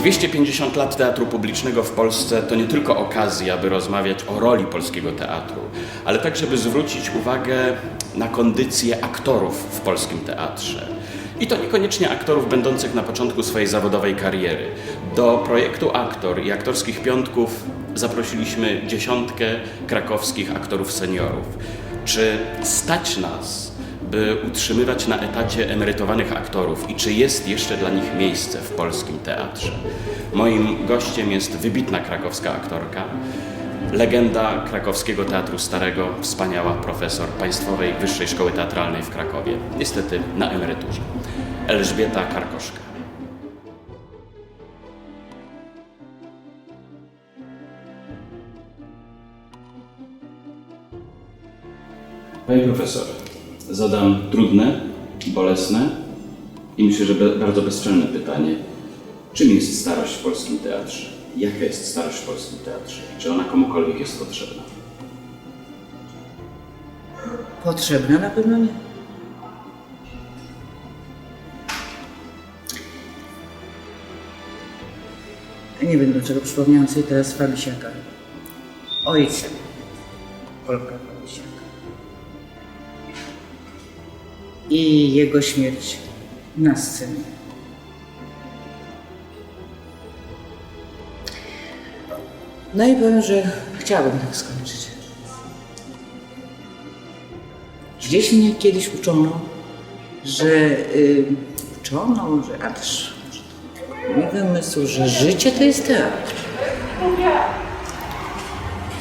250 lat teatru publicznego w Polsce to nie tylko okazja, by rozmawiać o roli polskiego teatru, ale także by zwrócić uwagę na kondycję aktorów w polskim teatrze. I to niekoniecznie aktorów będących na początku swojej zawodowej kariery. Do projektu Aktor i aktorskich piątków zaprosiliśmy dziesiątkę krakowskich aktorów seniorów. Czy stać nas, by utrzymywać na etacie emerytowanych aktorów i czy jest jeszcze dla nich miejsce w polskim teatrze? Moim gościem jest wybitna krakowska aktorka, legenda krakowskiego teatru starego, wspaniała profesor Państwowej Wyższej Szkoły Teatralnej w Krakowie, niestety na emeryturze. Elżbieta Karkoszka. Panie profesor, zadam trudne, bolesne i myślę, że bardzo bezczelne pytanie. Czym jest starość w polskim teatrze? Jaka jest starość w polskim teatrze? I czy ona komukolwiek jest potrzebna? Potrzebna na pewno nie. Nie wiem dlaczego przypomniałam sobie teraz Fabisiaka. Ojca. Polka I jego śmierć na scenie. No i powiem, że chciałabym tak skończyć. Gdzieś mnie kiedyś uczono, że y, uczono, może, a też mój wymysł, że życie to jest teatr.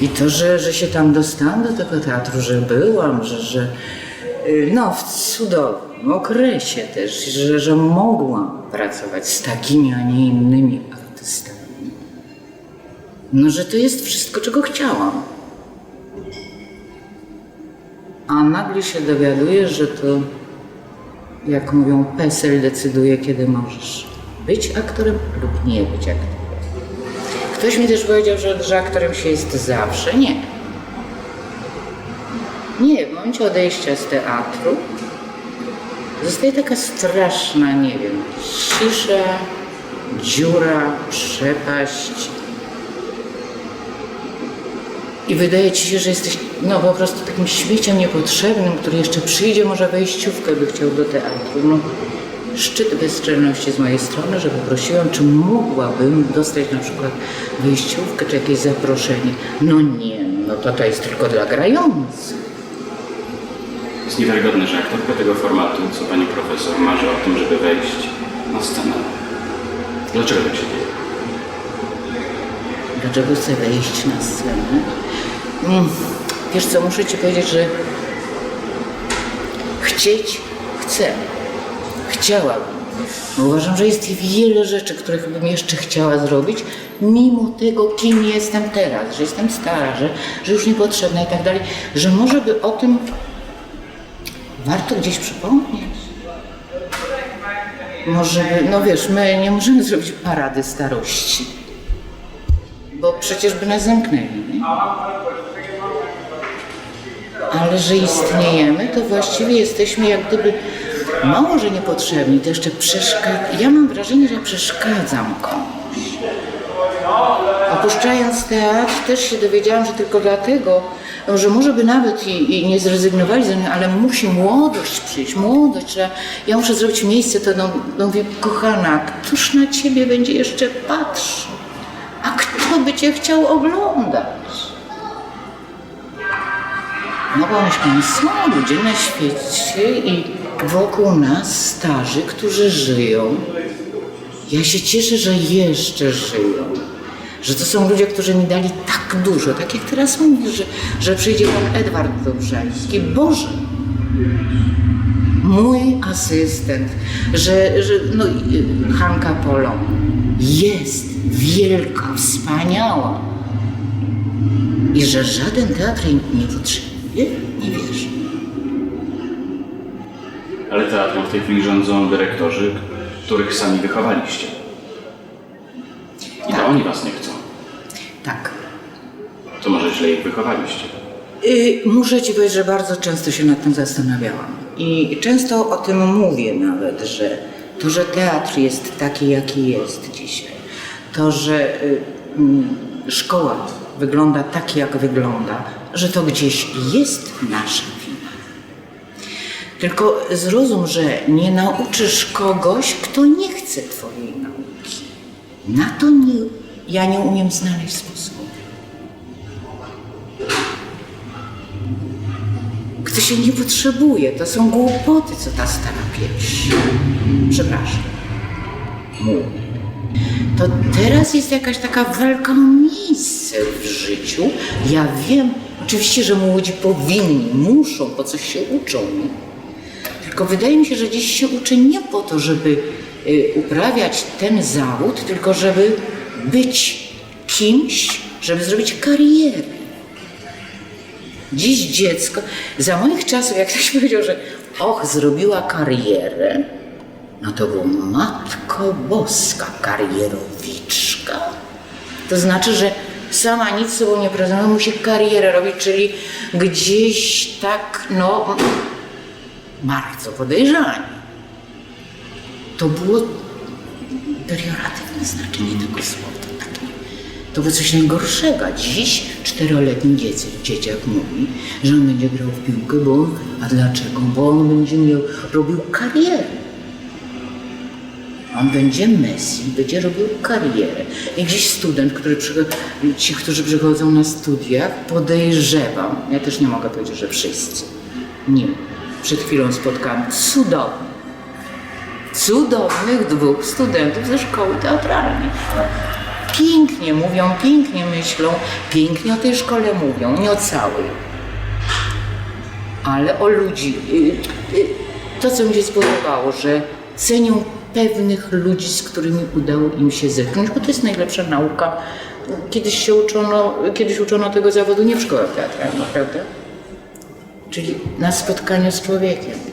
I to, że, że się tam dostałam do tego teatru, że byłam, że, że no w cudownym okresie też, że, że mogłam pracować z takimi, a nie innymi artystami. No, że to jest wszystko, czego chciałam. A nagle się dowiaduję, że to, jak mówią, PESEL decyduje, kiedy możesz być aktorem lub nie być aktorem. Ktoś mi też powiedział, że, że aktorem się jest zawsze. Nie. Nie, w momencie odejścia z teatru zostaje taka straszna, nie wiem, cisza, dziura, przepaść. I wydaje ci się, że jesteś no po prostu takim śmieciem niepotrzebnym, który jeszcze przyjdzie, może wejściówkę by chciał do teatru. No, szczyt bezczelności z mojej strony, że poprosiłam, czy mogłabym dostać na przykład wejściówkę czy jakieś zaproszenie. No nie, no to to jest tylko dla grających. Jest niewiarygodne, że aktorka tego formatu, co pani profesor, marzy o tym, żeby wejść na scenę. Dlaczego tak się dzieje? Dlaczego chcę wejść na scenę? Mm, Wiesz co, muszę ci powiedzieć, że chcieć chcę. Chciałabym. Uważam, że jest wiele rzeczy, których bym jeszcze chciała zrobić, mimo tego, kim jestem teraz, że jestem stara, że, że już niepotrzebna i tak dalej, że może by o tym warto gdzieś przypomnieć. Może no wiesz, my nie możemy zrobić parady starości, bo przecież by nas zamknęli. Nie? Ale że istniejemy, to właściwie jesteśmy jak gdyby mało, że niepotrzebni, to jeszcze przeszkadzamy. Ja mam wrażenie, że przeszkadzam komuś. Opuszczając teatr też się dowiedziałam, że tylko dlatego, że może by nawet i, i nie zrezygnowali ze mnie, ale musi młodość przyjść, młodość, że ja muszę zrobić miejsce, to no, no mówię, kochana, któż na ciebie będzie jeszcze patrzył? A kto by cię chciał oglądać? No pomyśl pan, są ludzie na świecie i wokół nas starzy, którzy żyją. Ja się cieszę, że jeszcze żyją. Że to są ludzie, którzy mi dali tak dużo, tak jak teraz mówię, że, że przyjdzie pan Edward Dobrzański. Boże! Mój asystent, że, że no, y, Hanka Polon jest wielka, wspaniała. I że żaden teatr nie potrzebuje, nie wierzę. Ale teatrem w tej chwili rządzą dyrektorzy, których sami wychowaliście. Oni was nie chcą. Tak. To może źle ich wychowaliście. Y, muszę Ci powiedzieć, że bardzo często się nad tym zastanawiałam. I często o tym mówię nawet, że to, że teatr jest taki, jaki jest dzisiaj, to, że y, mm, szkoła wygląda tak, jak wygląda, że to gdzieś jest nasza wina. Tylko zrozum, że nie nauczysz kogoś, kto nie chce Twojej nauki. Na to nie, ja nie umiem znaleźć sposobu. Kto się nie potrzebuje, to są głupoty, co ta stara pieśń. Przepraszam. Mówię. To teraz jest jakaś taka walka o miejsce w życiu. Ja wiem, oczywiście, że młodzi powinni, muszą, po coś się uczą. Tylko wydaje mi się, że dziś się uczy nie po to, żeby y, uprawiać ten zawód, tylko żeby być kimś, żeby zrobić karierę. Dziś dziecko, za moich czasów, jak ktoś powiedział, że och, zrobiła karierę, no to było Matko Boska, karierowiczka. To znaczy, że sama nic sobą nie prezentuje, musi karierę robić, czyli gdzieś tak, no, bardzo podejrzanie. To było perioratywne znaczenie tego słowa. To, takie, to było coś najgorszego. Dziś czteroletni dziecię, dzieciak mówi, że on będzie grał w piłkę, bo on, a dlaczego? Bo on będzie miał, robił karierę. On będzie Messi, będzie robił karierę. I gdzieś student, który ci, którzy przychodzą na studiach, podejrzewam, ja też nie mogę powiedzieć, że wszyscy, nie. Przed chwilą spotkałam cudownych, cudownych dwóch studentów ze szkoły teatralnej. Pięknie mówią, pięknie myślą, pięknie o tej szkole mówią, nie o całej ale o ludzi. Y, y, To, co mi się spodobało, że cenią pewnych ludzi, z którymi udało im się zetknąć, bo to jest najlepsza nauka. Kiedyś się uczono, kiedyś uczono tego zawodu nie w szkołach teatralnych, prawda? Czyli na spotkaniu z człowiekiem.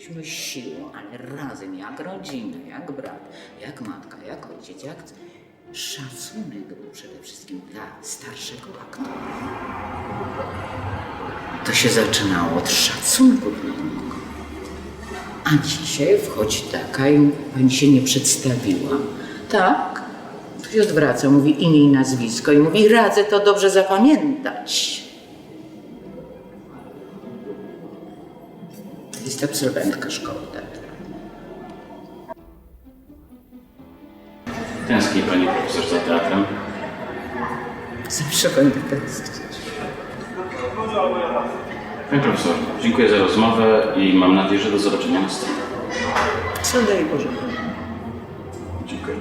Byliśmy siłą, ale razem, jak rodzina, jak brat, jak matka, jak ojciec, jak szacunek był przede wszystkim dla starszego aktora. To się zaczynało od szacunku dla niego. A dzisiaj wchodzi taka i pani się nie przedstawiła. Tak. Tu się odwraca, mówi imię i nazwisko i mówi, radzę to dobrze zapamiętać. Jest absolwentka szkoły teatralnej. Tęskni pani profesor za teatrem? Zawsze będę tęsknić. Panie profesor, dziękuję za rozmowę i mam nadzieję, że do zobaczenia na scenie. Co daj Boże. Dziękuję.